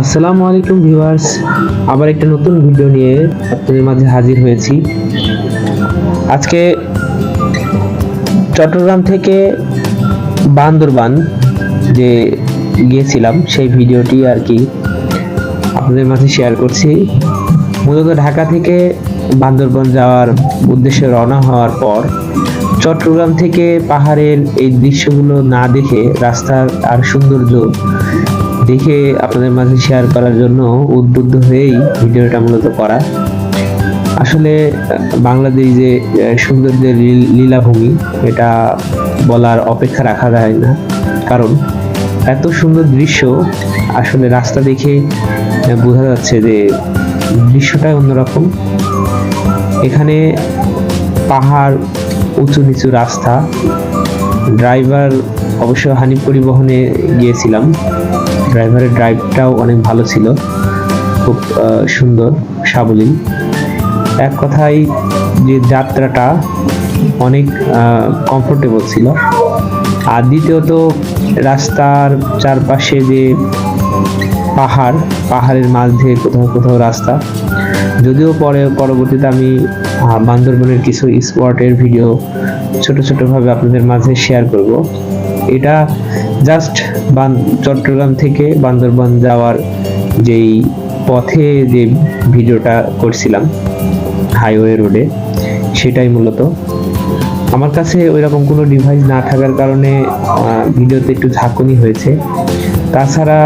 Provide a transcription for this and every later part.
আসসালামু আলাইকুম ভিউয়ার্স, আবার একটা নতুন ভিডিও নিয়ে আপনাদের মাঝে হাজির হয়েছি। আজকে চট্টগ্রাম থেকে বান্দরবান যে গিয়েছিলাম, সেই ভিডিওটি আর কি আপনাদের মাঝে শেয়ার করছি। মূলত ঢাকা থেকে বান্দরবান যাওয়ার উদ্দেশ্যে রওনা হওয়ার পর চট্টগ্রাম থেকে পাহাড়ের এই দৃশ্যগুলো না দেখে রাস্তার আর সৌন্দর্য দেখে আপনাদের মাঝে শেয়ার করার জন্য উদ্বুদ্ধ হয়েই ভিডিওটা মূলত করা। আসলে, বাংলাদেশ যে সুন্দর যে লীল- লীলাভূমি, এটা বলার অপেক্ষা রাখা যায় না। কারণ, এত সুন্দর দৃশ্য আসলে রাস্তা দেখে বোঝা যাচ্ছে যে দৃশ্যটাই অন্যরকম। এখানে পাহাড়, উঁচু নিচু রাস্তা। ড্রাইভার অবশ্য হানি পরিবহনে গিয়েছিলাম। ড্রাইভারের ড্রাইভটাও অনেক ভালো ছিল। খুব সুন্দর, সাবলীল। এক কথায় যে যাত্রাটা অনেক কমফোর্টেবল ছিল। আর দ্বিতীয়ত রাস্তার চারপাশে যে পাহাড়, পাহাড়ের মাঝ দিয়ে কোথাও কোথাও রাস্তা। যদিও পরে, পরবর্তীতে আমি বান্দরবনের কিছু স্পটের ভিডিও ছোট ছোট ভাবে আপনাদের মাঝে শেয়ার করব। এটা জাস্ট বান, চট্টগ্রাম থেকে বান্দরবান যাওয়ার যেই পথে যে ভিডিওটা করছিলাম হাইওয়ে রোডে সেটাই মূলত। আমার কাছে ওইরকম কোনো ডিভাইস না থাকার কারণে ভিডিওতে একটু ঝাঁকুনি হয়েছে। তাছাড়া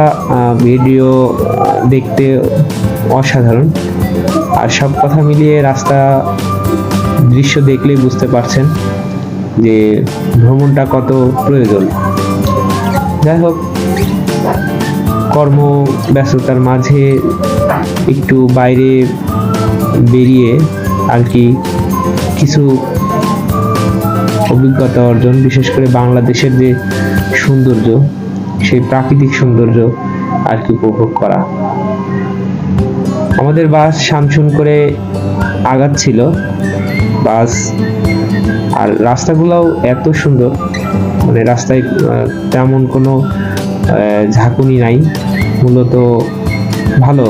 ভিডিও দেখতে অসাধারণ। আর সব কথা মিলিয়ে রাস্তা দৃশ্য দেখলেই বুঝতে পারছেন। যে ভ্রমণটা কত প্রয়োজন। যাই হোক কর্ম ব্যস্ততার মাঝে একটু বাইরে বেরিয়ে আর কি কিছু অভিজ্ঞতা অর্জন, বিশেষ করে বাংলাদেশের যে সৌন্দর্য, সেই প্রাকৃতিক সৌন্দর্য আর কি উপভোগ করা। আমাদের বাস শামসুন করে আগাচ্ছিল বাস আর রাস্তাগুলোও এত সুন্দর। মানে রাস্তায় তেমন কোনো ঝাঁকুনি নাই। মূলত ভালো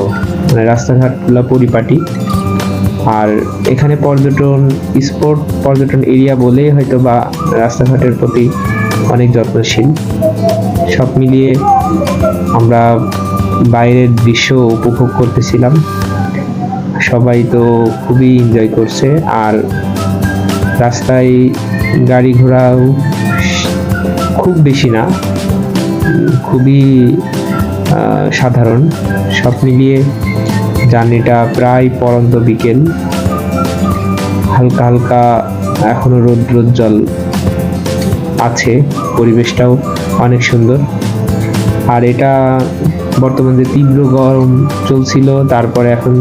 মানে রাস্তাঘাটগুলো পরিপাটি। আর এখানে পর্যটন, স্পোর্ট, পর্যটন এরিয়া বলেই হয়তো বা রাস্তাঘাটের প্রতি অনেক যত্নশীল। সব মিলিয়ে আমরা বাইরের দৃশ্য উপভোগ করতেছিলাম। সবাই তো খুবই এনজয় করছে। আর রাস্তায় গাড়ি ঘোড়াও খুব বেশি না, খুবই সাধারণ। সব মিলিয়ে জার্নিটা প্রায় পরন্ত বিকেল। হালকা হালকা এখনও রৌদ্রোজ্জ্বল আছে, পরিবেশটাও অনেক সুন্দর। আর এটা বর্তমান তীব্র গরম চলছিল, তারপরে এখন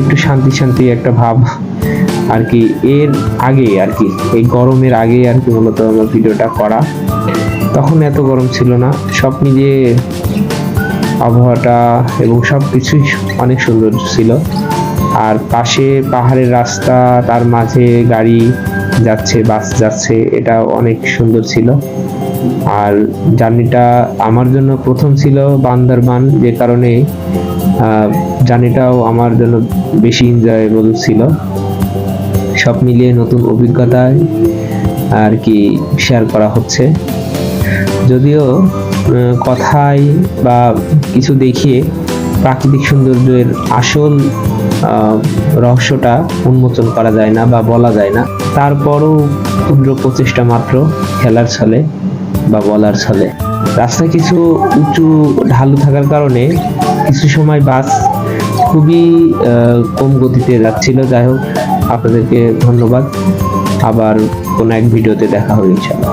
একটু শান্তি শান্তি একটা ভাব আর কি। এর আগে আর কি, এই গরমের আগে আর কি মূলত আমার ভিডিওটা করা। তখন এত গরম ছিল না, সব মিলিয়ে আবহাওয়াটা এবং সব কিছুই অনেক সুন্দর ছিল। আর পাশে পাহাড়ের রাস্তা, তার মাঝে গাড়ি যাচ্ছে, বাস যাচ্ছে এটা অনেক সুন্দর ছিল। আর জার্নিটা আমার জন্য প্রথম ছিল বান্দরবান, যে কারণে জার্নিটাও আমার জন্য বেশি এনজয়েবল ছিল। সব মিলিয়ে নতুন অভিজ্ঞতায় আর কি শেয়ার করা হচ্ছে। যদিও কথায় বা কিছু দেখিয়ে প্রাকৃতিক সৌন্দর্যের আসল রহস্যটা উন্মোচন করা যায় না বা বলা যায় না। তারপরও ক্ষুদ্র প্রচেষ্টা মাত্র খেলার ছলে। বা বলার ছলে। রাস্তায় কিছু উঁচু ঢালু থাকার কারণে কিছু সময় বাস খুবই কম গতিতে যাচ্ছিল। যাই হোক, আপনাদেরকে ধন্যবাদ। আবার কোনো এক ভিডিওতে দেখা হবে ইনশাল্লাহ